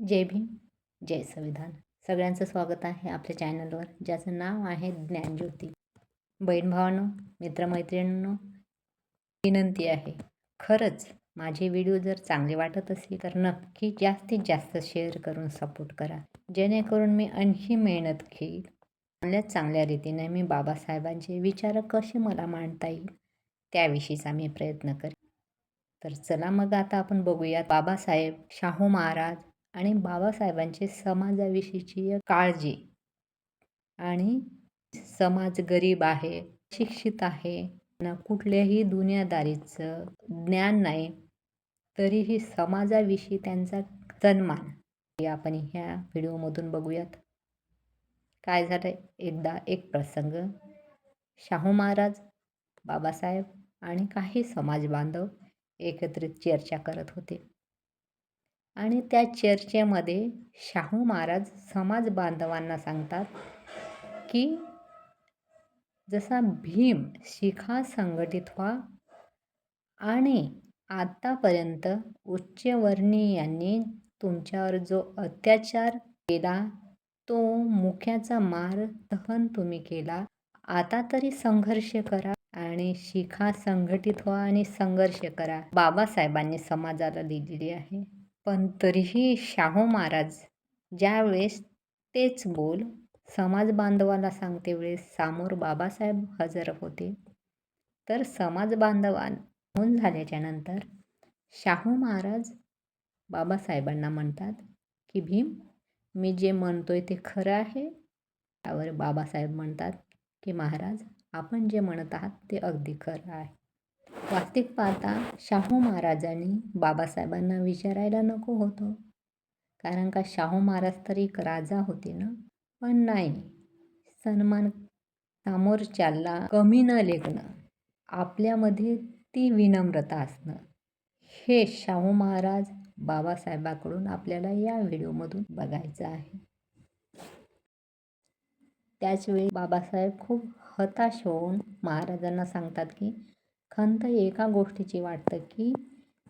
जय भीम जय संविधान. सगळ्यांचं स्वागत आहे आपल्या चॅनलवर ज्याचं नाव आहे ज्ञानज्योती. बहीण भावांनो मित्रमैत्रिणींनो विनंती आहे खरंच माझे व्हिडिओ जर चांगले वाटत असतील तर नक्की जास्तीत जास्त शेअर करून सपोर्ट करा. जेणेकरून मी आणखी मेहनत घेईल. चांगल्या चांगल्या रीतीने मी बाबासाहेबांचे विचार कसे मला मांडता येईल त्याविषयीचा मी प्रयत्न करेन तर चला मग आता आपण बघूयात बाबासाहेब शाहू महाराज आणि बाबासाहेबांची समाजाविषयीची काळजी. आणि समाज गरीब आहे शिक्षित आहे ना कुठल्याही दुनियादारीचं ज्ञान नाही तरीही समाजाविषयी त्यांचा सन्मान. आपण ह्या व्हिडिओमधून बघूयात. काय झालं एकदा एक प्रसंग. शाहू महाराज बाबासाहेब आणि काही समाज बांधव एकत्रित चर्चा करत होते. आणि त्या चर्चेमध्ये शाहू महाराज समाज बांधवांना सांगतात की जसा भीम शिखा संघटित व्हा आणि आतापर्यंत उच्चवर्णीयांनी तुमच्यावर जो अत्याचार केला तो मुख्याचा मार सहन तुम्ही केला आता तरी संघर्ष करा आणि शिखा संघटित व्हा आणि संघर्ष करा. बाबासाहेबांनी समाजाला लिहिलेली आहे. पण तरीही शाहू महाराज ज्यावेळेस तेच बोल समाज बांधवाला सांगते वेळेस समोर बाबासाहेब हजर होते तर समाज बांधवांहून झाल्याच्यानंतर शाहू महाराज बाबासाहेबांना म्हणतात की भीम मी जे म्हणतोय ते खरं आहे. त्यावर बाबासाहेब म्हणतात की महाराज आपण जे म्हणत आहात ते अगदी खरं आहे. वास्तविक पाहता शाहू महाराजांनी बाबासाहेबांना विचारायला नको होतं. कारण का शाहू महाराज तरी एक राजा होते ना. पण नाही. सन्मान समोरच्याला कमी न लेखणं. आपल्यामध्ये ती विनम्रता असणं. हे शाहू महाराज बाबासाहेबाकडून आपल्याला या व्हिडिओमधून बघायचं आहे. त्याचवेळी बाबासाहेब खूप हताश होऊन महाराजांना सांगतात की खंत एका गोष्टीची वाटतं की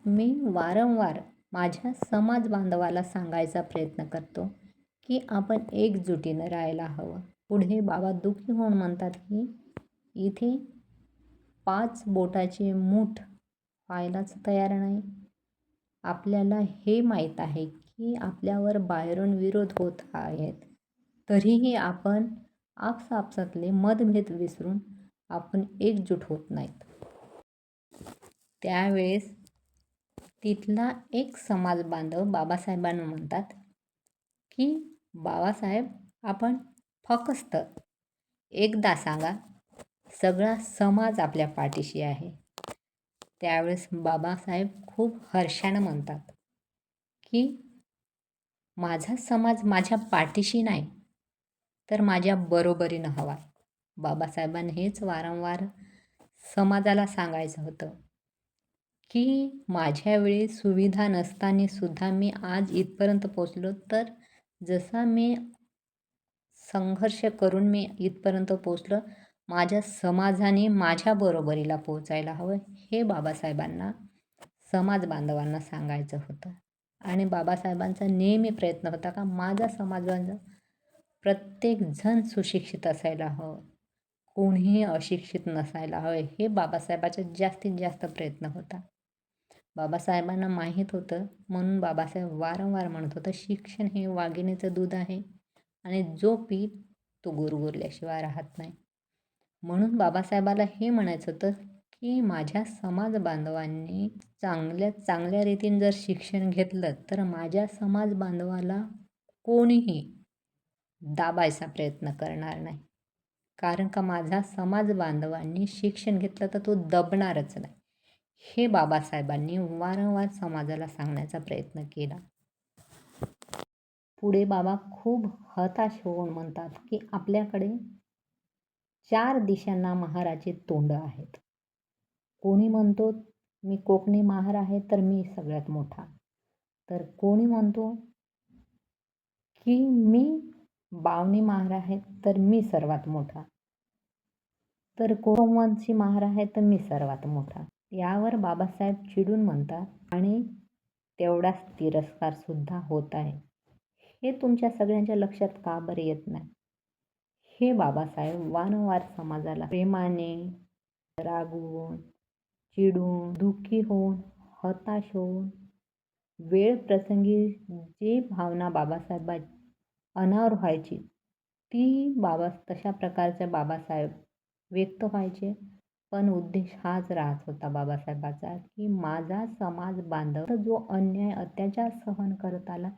मी वारंवार माझ्या समाज बांधवाला सांगायचा प्रयत्न करतो की आपण एकजुटीनं राहायला हवं. पुढे बाबा दुःखी होऊन म्हणतात की इथे पाच बोटाचे मूठ व्हायलाच तयार नाही. आपल्याला हे माहीत आहे की आपल्यावर बाहेरून विरोध होत आहेत. तरीही आपण आपसापसातले मतभेद विसरून आपण एकजूट होत नाहीत. त्यावेळेस तिथला एक समाज बांधव बाबासाहेबांना म्हणतात की बाबासाहेब आपण फक्त एकदा सांगा सगळा समाज आपल्या पाठीशी आहे. त्यावेळेस बाबासाहेब खूप हर्षानं म्हणतात की माझा समाज माझ्या पाठीशी नाही तर माझ्या बरोबरीनं हवा. बाबासाहेबांनी हेच वारंवार समाजाला सांगायचं होतं. की माझ्यावेळी सुविधा नसताना सुद्धा मी आज इथपर्यंत पोचलो तर जसा मी संघर्ष करून मी इथपर्यंत पोचलो माझ्या समाजाने माझ्या बरोबरीला पोचायला हवं हे बाबासाहेबांना समाज बांधवांना सांगायचं होतं. आणि बाबासाहेबांचा नेहमी प्रयत्न होता का माझा समाज प्रत्येकजण सुशिक्षित असायला हवं कोणीही अशिक्षित नसायला हवे हे बाबासाहेबाचा जास्तीत जास्त प्रयत्न होता. बाबासाहेबांना माहीत होतं. म्हणून बाबासाहेब वारंवार म्हणत होतं शिक्षण हे वाघिणीचं दूध आहे आणि जो पीत तो गुरगुरल्याशिवाय राहत नाही. म्हणून बाबासाहेबाला हे म्हणायचं होतं की माझ्या समाज बांधवांनी चांगल्या चांगल्या रीतीने जर शिक्षण घेतलं तर माझ्या समाज बांधवाला कोणीही दाबायचा प्रयत्न करणार नाही. कारण का माझा समाज बांधवांनी शिक्षण घेतलं तर तो दबणारच नाही. हे बाबासाहेबांनी वारंवार समाजाला सांगण्याचा प्रयत्न केला. पुढे बाबा खूप हताश होऊन म्हणतात की आपल्याकडे चार दिशांना महाराचे तोंड आहेत. कोणी म्हणतो मी कोकणी महार आहे तर मी सगळ्यात मोठा. तर कोणी म्हणतो की मी बावणी महार आहे तर मी सर्वात मोठा. तर कोमवंशी महार आहे तर मी सर्वात मोठा. यावर बाबासाहेब चिडून म्हणतात आणि तेवढाच तिरस्कारसुद्धा होत आहे. हे तुमच्या सगळ्यांच्या लक्षात का बरं येत नाही हे बाबासाहेब वारंवार समाजाला प्रेमाने रागवून चिडून दुःखी होऊन हताश होऊन वेळ प्रसंगी जी भावना बाबासाहेबा अनावर व्हायची ती बाबा तशा प्रकारचे बाबासाहेब व्यक्त व्हायचे. पण उद्देश हाच राहत होता बाबासाहेबाचा की माझा समाज बांधव जो अन्याय अत्याचार सहन करत आला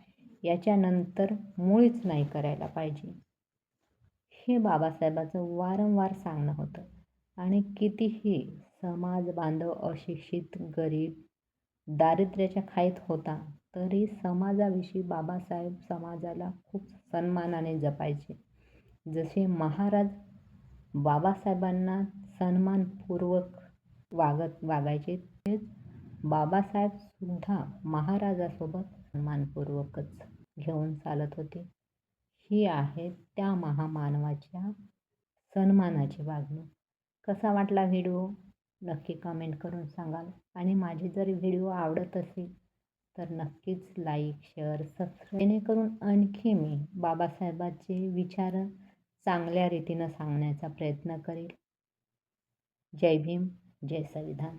याच्यानंतर मुळीच नाही करायला पाहिजे. हे बाबासाहेबाचं वारंवार सांगणं होतं. आणि कितीही समाज बांधव अशिक्षित गरीब दारिद्र्याच्या खाईत होता तरी समाजाविषयी बाबासाहेब समाजाला खूप सन्मानाने जपायचे. जसे महाराज बाबासाहेबांना सन्मानपूर्वक वागत वागायचे. तेच बाबासाहेबसुद्धा महाराजासोबत सन्मानपूर्वकच घेऊन चालत होते. ही आहे त्या महामानवाच्या सन्मानाची वागणूक. कसा वाटला व्हिडिओ? नक्की कमेंट करून सांगाल. आणि माझे जर व्हिडिओ आवडत असेल तर नक्कीच लाईक शेअर सबस्क्राईब जेणेकरून आणखी मी बाबासाहेबांचे विचार चांगल्या रीतीनं सांगण्याचा प्रयत्न करेल. जय भीम जय संविधान।